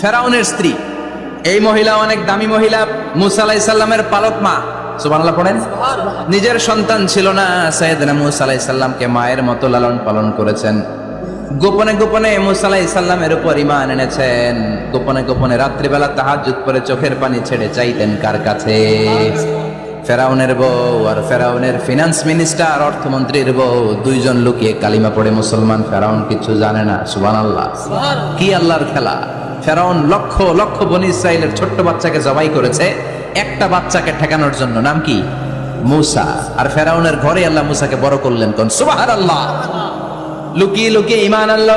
ফেরাউনের স্ত্রী। এই মহিলা অনেক দামি মহিলা মুসা আলাইসাল্লামের পালক মা। পড়েন? নিজের সন্তান ছিল না সৈয়দনা মুসা আলাইসাল্লামকে মায়ের মতো লালন পালন করেছেন। গোপনে গোপনে মুসা আলাইসাল্লামের উপর ইমান এনেছেন। গোপনে গোপনে রাত্রিবেলা তাহাজুত করে চোখের পানি ছেড়ে চাইতেন কার কাছে? ফেরাউনের বউ আর ফেরাউনের ফিনান্স মিনিস্টার অর্থমন্ত্রীর বউ, দুইজন লুকিয়ে কালিমা পড়ে মুসলমান, ফেরাউন কিছু জানে না সুবান আল্লাহ কি আল্লাহর খেলা? ফেরাউন লক্ষ লক্ষ বনি ইসরায়েলের ছোট্ট বাচ্চাকে জবাই করেছে, একটা বাচ্চাকে ঠেকানোর জন্য। নাম কি? মুসা। আর ফেরাউনের ঘরে আল্লাহ মুসাকে বড় করলেন কোন? সুবাহার আল্লাহ লুকিয়ে লুকিয়ে ইমান আল্লাহ